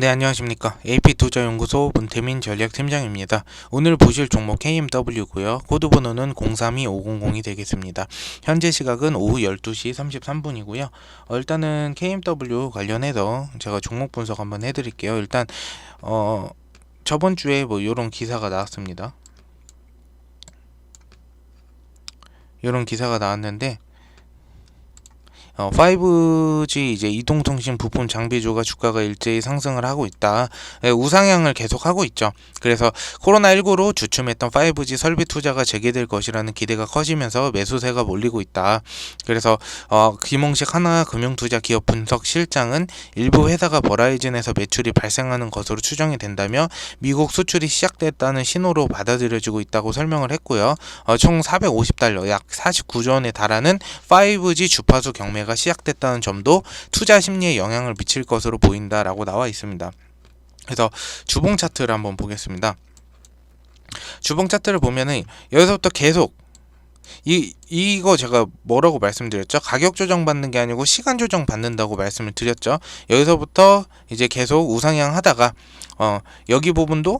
네, 안녕하십니까. AP투자연구소 문태민 전략팀장입니다. 오늘 보실 종목 KMW고요. 코드 번호는 032500이 되겠습니다. 현재 시각은 오후 12시 33분이고요. 어, 일단은 KMW 관련해서 제가 종목 분석 한번 해드릴게요. 일단 어, 저번 주에 뭐 이런 기사가 나왔습니다. 이런 기사가 나왔는데 어, 5G 이제 이동통신 부품 장비주가 주가가 일제히 상승을 하고 있다. 예, 우상향을 계속하고 있죠. 그래서 코로나19로 주춤했던 5G 설비 투자가 재개될 것이라는 기대가 커지면서 매수세가 몰리고 있다. 그래서 어, 김홍식 하나금융투자 기업 분석 실장은 일부 회사가 버라이즌에서 매출이 발생하는 것으로 추정이 된다며 미국 수출이 시작됐다는 신호로 받아들여지고 있다고 설명을 했고요. 어, 총 450달러 약 49조 원에 달하는 5G 주파수 경매가 시작됐다는 점도 투자 심리에 영향을 미칠 것으로 보인다라고 나와 있습니다. 그래서 주봉 차트를 한번 보겠습니다. 주봉 차트를 보면은 여기서부터 계속 이 이거 제가 뭐라고 말씀드렸죠? 가격 조정 받는 게 아니고 시간 조정 받는다고 말씀을 드렸죠. 여기서부터 이제 계속 우상향 하다가 어 여기 부분도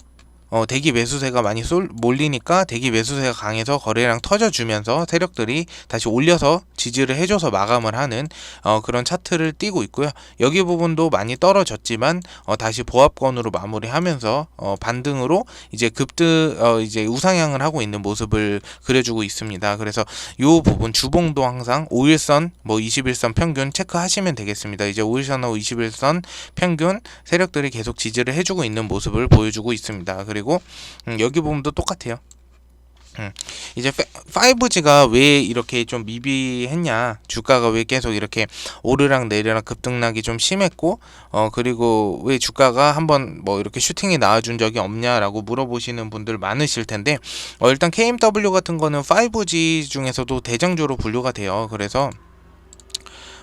어, 대기 매수세가 많이 쏠, 몰리니까 대기 매수세가 강해서 거래량 터져주면서 세력들이 다시 올려서 지지를 해줘서 마감을 하는 어, 그런 차트를 띄고 있고요. 여기 부분도 많이 떨어졌지만 어, 다시 보합권으로 마무리하면서 어, 반등으로 이제 급등 어, 이제 우상향을 하고 있는 모습을 그려주고 있습니다. 그래서 이 부분 주봉도 항상 5일선 뭐 21선 평균 체크하시면 되겠습니다. 이제 5일선하고 21선 평균 세력들이 계속 지지를 해주고 있는 모습을 보여주고 있습니다. 그 리고 음, 여기 부분도 똑같아요. 음, 이제 5G가 왜 이렇게 좀 미비했냐 주가가 왜 계속 이렇게 오르락 내리락 급등락이 좀 심했고 어 그리고 왜 주가가 한번 뭐 이렇게 슈팅이 나와준 적이 없냐라고 물어보시는 분들 많으실 텐데 어 일단 KMW 같은 거는 5G 중에서도 대장주로 분류가 돼요 그래서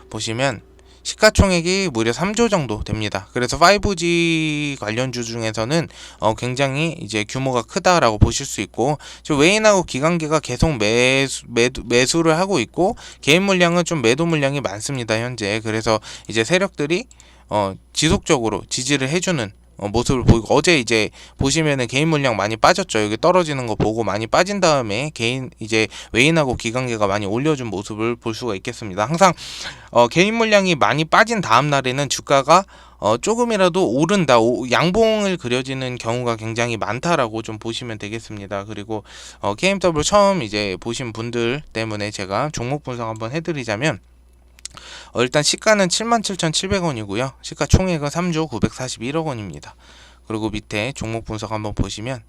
보시면 시가총액이 무려 3조 정도 됩니다. 그래서 5G 관련주 중에서는 어 굉장히 이제 규모가 크다라고 보실 수 있고 웨인하고 기관계가 계속 매수, 매도, 매수를 하고 있고 개인 물량은 좀 매도 물량이 많습니다. 현재 그래서 이제 세력들이 어 지속적으로 지지를 해주는 어, 모습을 보이고 어제 이제 보시면은 개인 물량 많이 빠졌죠. 여기 떨어지는 거 보고 많이 빠진 다음에 개인 이제 외인하고 기관계가 많이 올려준 모습을 볼 수가 있겠습니다. 항상 어, 개인 물량이 많이 빠진 다음 날에는 주가가 어, 조금이라도 오른다, 오, 양봉을 그려지는 경우가 굉장히 많다라고 좀 보시면 되겠습니다. 그리고 어, KMW 처음 이제 보신 분들 때문에 제가 종목 분석 한번 해드리자면 어, 일단 시가는 77,700원이고요. 시가 총액은 3조 941억 원입니다. 그리고 밑에 종목 분석 한번 보시면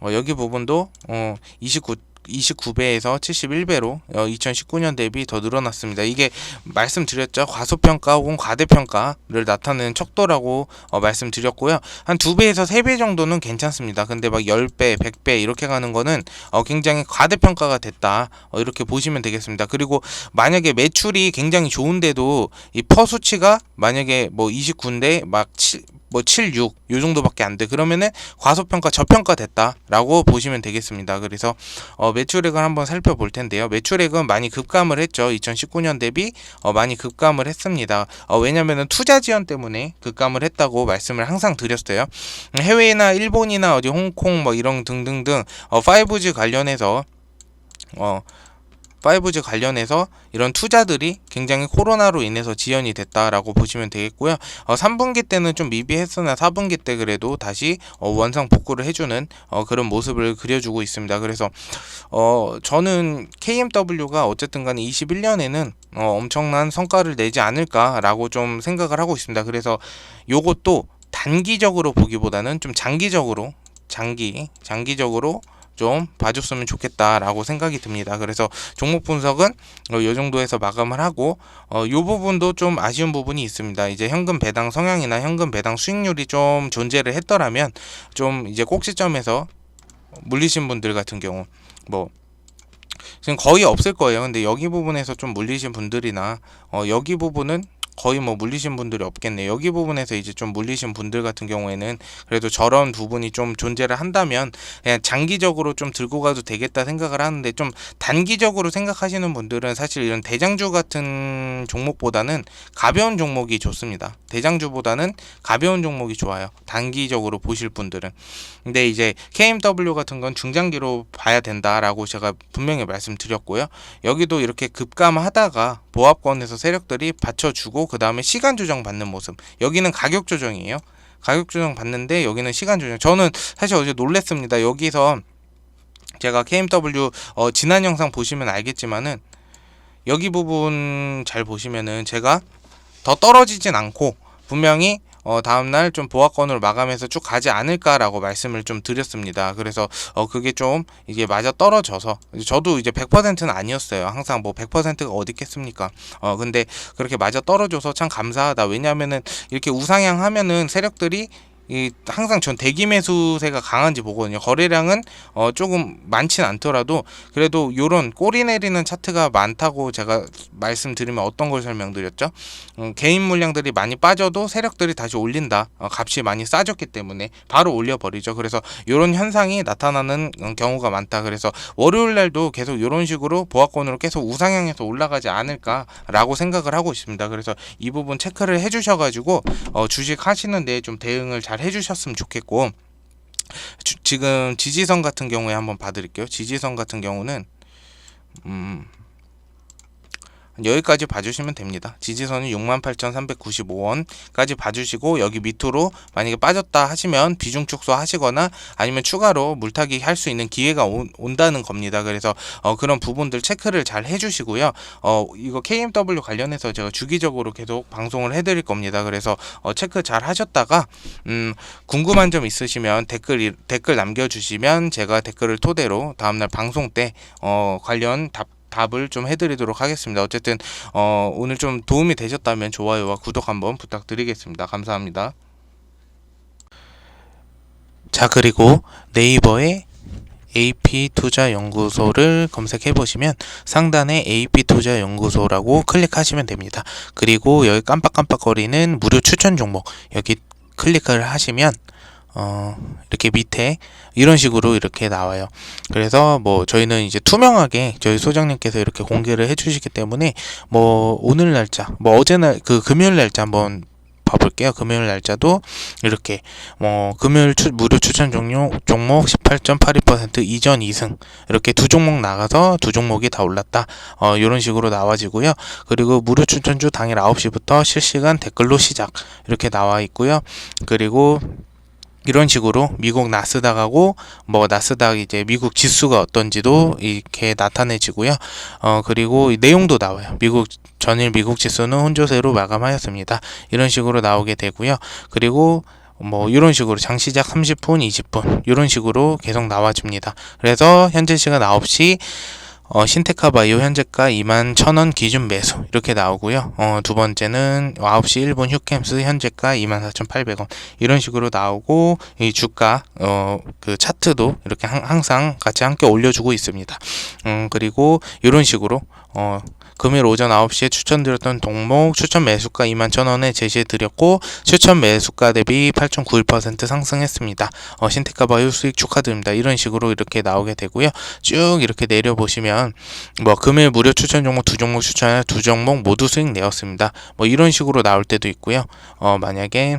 어, 여기 부분도 어, 29 29배에서 71배로 2019년 대비 더 늘어났습니다. 이게 말씀드렸죠. 과소평가 혹은 과대평가를 나타내는 척도라고 어, 말씀드렸고요. 한 2배에서 3배 정도는 괜찮습니다. 근데 막 10배, 100배 이렇게 가는 거는 어, 굉장히 과대평가가 됐다. 어, 이렇게 보시면 되겠습니다. 그리고 만약에 매출이 굉장히 좋은데도 이 퍼 수치가 만약에 뭐 29인데 막 7, 뭐 7, 6, 요 정도밖에 안 돼. 그러면은 과소평가, 저평가 됐다라고 보시면 되겠습니다. 그래서 어, 매출액을 한번 살펴볼 텐데요. 매출액은 많이 급감을 했죠. 2019년 대비 어, 많이 급감을 했습니다. 어, 왜냐면은 투자 지원 때문에 급감을 했다고 말씀을 항상 드렸어요. 해외나 일본이나 어디 홍콩 뭐 이런 등등등 어, 5G 관련해서 어 5G 관련해서 이런 투자들이 굉장히 코로나로 인해서 지연이 됐다라고 보시면 되겠고요. 어, 3분기 때는 좀 미비했으나 4분기 때 그래도 다시 어, 원상 복구를 해주는 어, 그런 모습을 그려주고 있습니다. 그래서 어, 저는 KMW가 어쨌든 간에 21년에는 어, 엄청난 성과를 내지 않을까라고 좀 생각을 하고 있습니다. 그래서 요것도 단기적으로 보기보다는 좀 장기적으로 장기 장기적으로 좀 봐줬으면 좋겠다라고 생각이 듭니다. 그래서 종목 분석은 어, 이 정도에서 마감을 하고 어, 이 부분도 좀 아쉬운 부분이 있습니다. 이제 현금 배당 성향이나 현금 배당 수익률이 좀 존재를 했더라면 좀 이제 꼭지점에서 물리신 분들 같은 경우 뭐 지금 거의 없을 거예요. 근데 여기 부분에서 좀 물리신 분들이나 어, 여기 부분은 거의 뭐 물리신 분들이 없겠네요. 여기 부분에서 이제 좀 물리신 분들 같은 경우에는 그래도 저런 부분이 좀 존재를 한다면 그냥 장기적으로 좀 들고 가도 되겠다 생각을 하는데 좀 단기적으로 생각하시는 분들은 사실 이런 대장주 같은 종목보다는 가벼운 종목이 좋습니다. 대장주보다는 가벼운 종목이 좋아요. 단기적으로 보실 분들은. 근데 이제 KMW 같은 건 중장기로 봐야 된다라고 제가 분명히 말씀드렸고요. 여기도 이렇게 급감하다가 보합권에서 세력들이 받쳐주고 그 다음에 시간 조정 받는 모습. 여기는 가격 조정이에요. 가격 조정 받는데 여기는 시간 조정. 저는 사실 어제 놀랬습니다. 여기서 제가 KMW 어, 지난 영상 보시면 알겠지만은 여기 부분 잘 보시면은 제가 더 떨어지진 않고 분명히 어, 다음날 좀 보합권으로 마감해서 쭉 가지 않을까라고 말씀을 좀 드렸습니다. 그래서 어, 그게 좀 이게 맞아 떨어져서 저도 이제 100%는 아니었어요. 항상 뭐 100%가 어디 있겠습니까? 어, 근데 그렇게 맞아 떨어져서 참 감사하다. 왜냐면은 이렇게 우상향 하면은 세력들이 이 항상 전 대기 매수세가 강한지 보거든요. 거래량은 어 조금 많진 않더라도 그래도 요런 꼬리 내리는 차트가 많다고 제가 말씀드리면 어떤 걸 설명드렸죠? 음, 개인 물량들이 많이 빠져도 세력들이 다시 올린다. 어, 값이 많이 싸졌기 때문에 바로 올려버리죠. 그래서 요런 현상이 나타나는 음, 경우가 많다. 그래서 월요일 날도 계속 요런 식으로 보합권으로 계속 우상향해서 올라가지 않을까라고 생각을 하고 있습니다. 그래서 이 부분 체크를 해주셔가지고 어, 주식 하시는 데 좀 대응을 잘 해주셨으면 좋겠고 주, 지금 지지선 같은 경우에 한번 봐드릴게요. 지지선 같은 경우는 음, 여기까지 봐주시면 됩니다. 지지선이 68,395원까지 봐주시고 여기 밑으로 만약에 빠졌다 하시면 비중 축소 하시거나 아니면 추가로 물타기 할 수 있는 기회가 온, 다는 겁니다. 그래서 어, 그런 부분들 체크를 잘 해주시고요. 어, 이거 KMW 관련해서 제가 주기적으로 계속 방송을 해드릴 겁니다. 그래서 어, 체크 잘 하셨다가 음, 궁금한 점 있으시면 댓글 댓글 남겨주시면 제가 댓글을 토대로 다음날 방송 때 어, 관련 답 답을 좀 해드리도록 하겠습니다. 어쨌든 어, 오늘 좀 도움이 되셨다면 좋아요와 구독 한번 부탁드리겠습니다. 감사합니다. 자 그리고 네이버에 AP 투자 연구소를 검색해 보시면 상단에 AP 투자 연구소라고 클릭하시면 됩니다. 그리고 여기 깜빡깜빡거리는 무료 추천 종목 여기 클릭을 하시면 어, 이렇게 밑에 이런 식으로 이렇게 나와요. 그래서 뭐 저희는 이제 투명하게 저희 소장님께서 이렇게 공개를 해주시기 때문에 뭐 오늘 날짜, 뭐 어제 날 그 금요일 날짜 한번 봐볼게요. 금요일 날짜도 이렇게 뭐 금요일 추, 무료 추천 종료 종목 18.82% 이전 2승 이렇게 두 종목 나가서 두 종목이 다 올랐다. 어 이런 식으로 나와지고요. 그리고 무료 추천주 당일 9시부터 실시간 댓글로 시작 이렇게 나와 있고요. 그리고 이런 식으로 미국 나스닥하고 뭐 나스닥 이제 미국 지수가 어떤지도 이렇게 나타내지고요. 어 그리고 내용도 나와요. 미국 전일 미국 지수는 혼조세로 마감하였습니다. 이런 식으로 나오게 되고요. 그리고 뭐 이런 식으로 장 시작 30분, 20분 이런 식으로 계속 나와줍니다. 그래서 현재 시간 9시 어, 신테카 바이오 현재가 2만 1000원 기준 매수 이렇게 나오고요. 어, 두 번째는 9시 1분 휴캠스 현재가 2만 4,800원 이런 식으로 나오고 이 주가 어, 그 차트도 이렇게 항상 같이 함께 올려주고 있습니다. 음, 그리고 이런 식으로 어, 금요일 오전 9시에 추천드렸던 동목 추천 매수가 21,000원에 제시해드렸고 추천 매수가 대비 8.91% 상승했습니다. 어, 신테카 바이오 수익 축하드립니다. 이런 식으로 이렇게 나오게 되고요. 쭉 이렇게 내려보시면 뭐 금요일 무료 추천 종목 두 종목 추천해 두 종목 모두 수익 내었습니다. 뭐 이런 식으로 나올 때도 있고요. 어, 만약에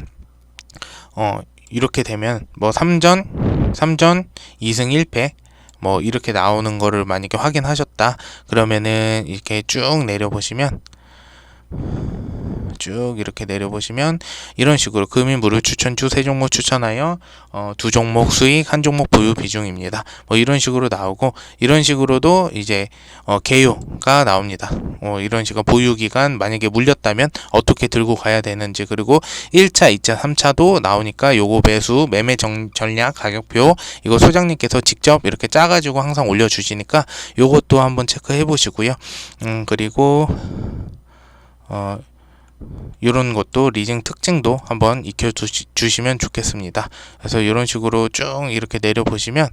어, 이렇게 되면 뭐 3전 3전 2승 1패 뭐 이렇게 나오는 거를 만약에 확인하셨다 그러면은 이렇게 쭉 내려보시면 쭉 이렇게 내려보시면 이런 식으로 금일 무료 추천주 세 종목 추천하여 어, 두 종목 수익 한 종목 보유 비중입니다. 뭐 이런 식으로 나오고 이런 식으로도 이제 어, 개요가 나옵니다. 어, 이런 식으로 보유 기간 만약에 물렸다면 어떻게 들고 가야 되는지 그리고 1차, 2차, 3차도 나오니까 요거 매수 매매 정, 전략 가격표 이거 소장님께서 직접 이렇게 짜가지고 항상 올려주시니까 요것도 한번 체크해 보시고요. 음 그리고 어 이런 것도 리징 특징도 한번 익혀 주시면 좋겠습니다. 그래서 이런 식으로 쭉 이렇게 내려 보시면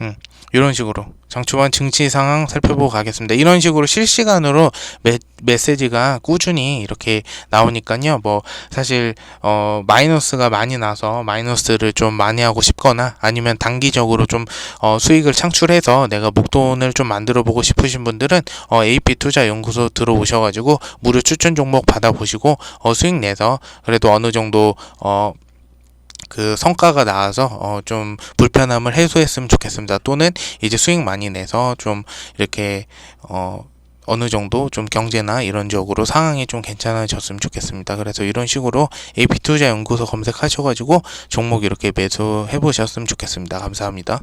음, 이런 식으로 장초반 증시 상황 살펴보고 가겠습니다. 이런 식으로 실시간으로 메, 메시지가 꾸준히 이렇게 나오니까요. 뭐 사실 어 마이너스가 많이 나서 마이너스를 좀 많이 하고 싶거나 아니면 단기적으로 좀 어, 수익을 창출해서 내가 목돈을 좀 만들어 보고 싶으신 분들은 어, AP 투자 연구소 들어오셔가지고 무료 추천 종목 받아보시고 어, 수익 내서 그래도 어느 정도 어 그 성과가 나와서 어 좀 불편함을 해소했으면 좋겠습니다. 또는 이제 수익 많이 내서 좀 이렇게 어 어느 정도 좀 경제나 이런 쪽으로 상황이 좀 괜찮아졌으면 좋겠습니다. 그래서 이런 식으로 AP 투자 연구소 검색하셔가지고 종목 이렇게 매수해 보셨으면 좋겠습니다. 감사합니다.